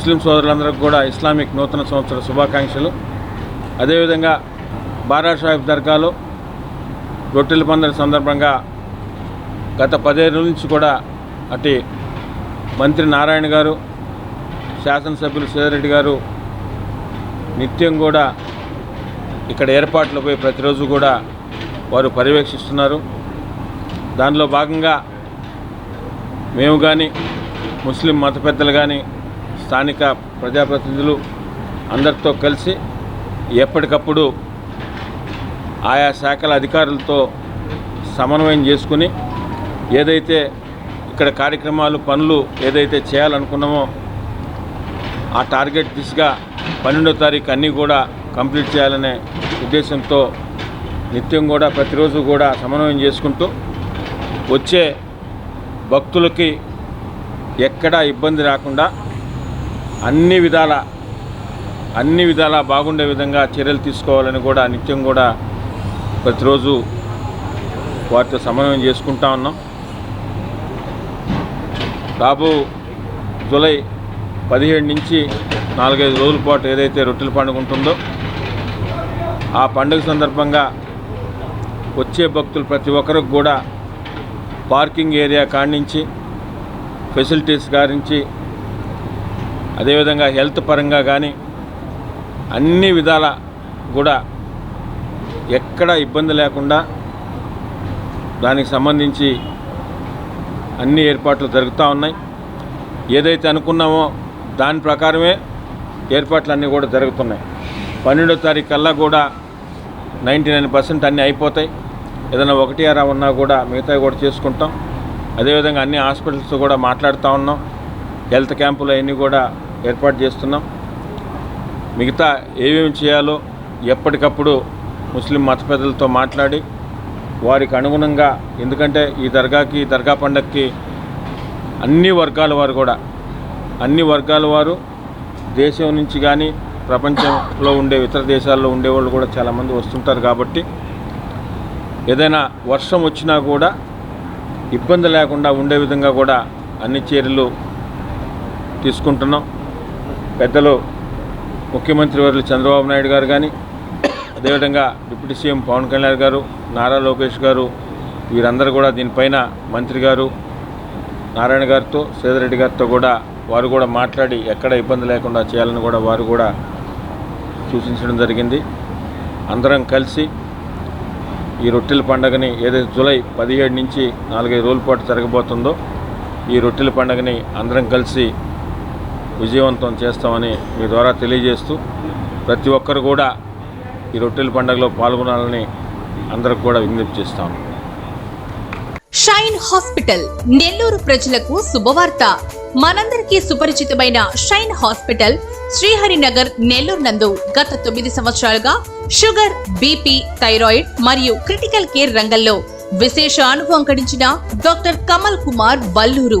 ముస్లిం సోదరులందరికీ కూడా ఇస్లామిక్ నూతన సంవత్సర శుభాకాంక్షలు. అదేవిధంగా బారా సాహిబ్ దర్గాలో రొట్టెల పందిరి సందర్భంగా గత పదేళ్ళ నుంచి కూడా అటు మంత్రి నారాయణ గారు శాసనసభ్యులు సేదరెడ్డి గారు నిత్యం కూడా ఇక్కడ ఏర్పాట్లపై ప్రతిరోజు కూడా వారు పర్యవేక్షిస్తున్నారు. దానిలో భాగంగా మేము కానీ ముస్లిం మత పెద్దలు కానీ స్థానిక ప్రజాప్రతినిధులు అందరితో కలిసి ఎప్పటికప్పుడు ఆయా శాఖల అధికారులతో సమన్వయం చేసుకుని ఏదైతే ఇక్కడ కార్యక్రమాలు పనులు ఏదైతే చేయాలనుకున్నామో ఆ టార్గెట్ దిశగా పన్నెండో తారీఖు అన్నీ కూడా కంప్లీట్ చేయాలనే ఉద్దేశంతో నిత్యం కూడా ప్రతిరోజు కూడా సమన్వయం చేసుకుంటూ వచ్చే భక్తులకి ఎక్కడా ఇబ్బంది రాకుండా అన్ని విధాల అన్ని విధాలా బాగుండే విధంగా చర్యలు తీసుకోవాలని కూడా నిత్యం కూడా ప్రతిరోజు వారితో సమన్వయం చేసుకుంటా ఉన్నాం. రాబో జూలై పదిహేడు నుంచి నాలుగైదు రోజుల పాటు ఏదైతే రొట్టెల పండుగ ఉంటుందో ఆ పండుగ సందర్భంగా వచ్చే భక్తులు ప్రతి ఒక్కరికి కూడా పార్కింగ్ ఏరియా కాడించి ఫెసిలిటీస్ గారించి అదేవిధంగా హెల్త్ పరంగా కానీ అన్ని విధాల కూడా ఎక్కడ ఇబ్బంది లేకుండా దానికి సంబంధించి అన్ని ఏర్పాట్లు జరుగుతూ ఉన్నాయి. ఏదైతే అనుకున్నామో దాని ప్రకారమే ఏర్పాట్లు అన్నీ కూడా జరుగుతున్నాయి. పన్నెండో తారీఖు కల్లా కూడా నైంటీ నైన్ పర్సెంట్ అన్నీ అయిపోతాయి. ఏదైనా ఒకటి అరా ఉన్నా కూడా మిగతావి కూడా చేసుకుంటాం. అదేవిధంగా అన్ని హాస్పిటల్స్ కూడా మాట్లాడుతూ ఉన్నాం. హెల్త్ క్యాంపులు అవన్నీ కూడా ఏర్పాటు చేస్తున్నాం. మిగతా ఏమేమి చేయాలో ఎప్పటికప్పుడు ముస్లిం మత పెద్దలతో మాట్లాడి వారికి అనుగుణంగా ఎందుకంటే ఈ దర్గాకి దర్గా పండగకి అన్ని వర్గాల వారు కూడా అన్ని వర్గాల వారు దేశం నుంచి కానీ ప్రపంచంలో ఉండే ఇతర దేశాల్లో ఉండేవాళ్ళు కూడా చాలామంది వస్తుంటారు కాబట్టి ఏదైనా వర్షం వచ్చినా కూడా ఇబ్బంది లేకుండా ఉండే విధంగా కూడా అన్ని చర్యలు తీసుకుంటున్నాం. పెద్దలు ముఖ్యమంత్రి వర్యులు చంద్రబాబు నాయుడు గారు కానీ అదేవిధంగా డిప్యూటీ సీఎం పవన్ కళ్యాణ్ గారు నారా లోకేష్ గారు వీరందరూ కూడా దీనిపైన మంత్రి గారు నారాయణ గారితో సేదరెడ్డి గారితో కూడా వారు కూడా మాట్లాడి ఎక్కడ ఇబ్బంది లేకుండా చేయాలని కూడా వారు కూడా సూచించడం జరిగింది. అందరం కలిసి ఈ రొట్టెల పండుగని ఏదైతే జూలై పదిహేడు నుంచి నాలుగైదు రోజుల పాటు జరగబోతుందో ఈ రొట్టెల పండుగని అందరం కలిసి విజయవంతం చేస్తామని మీ ద్వారా తెలియజేస్తూ ప్రతి ఒక్కరు కూడా ఈ రొట్టెల పండుగలో పాల్గొనాలని అందరికి కూడా విజ్ఞప్తి చేస్తాను షైన్ హాస్పిటల్ నెల్లూరు ప్రజలకు శుభవార్త. మనందరికీ సుపరిచితమైన షైన్ హాస్పిటల్ శ్రీహరినగర్ నెల్లూరు నందు గత తొమ్మిది సంవత్సరాలుగా షుగర్ బీపీ థైరాయిడ్ మరియు క్రిటికల్ కేర్ రంగంలో విశేష అనుభవం గడించిన doctor Kamal Kumar Balluru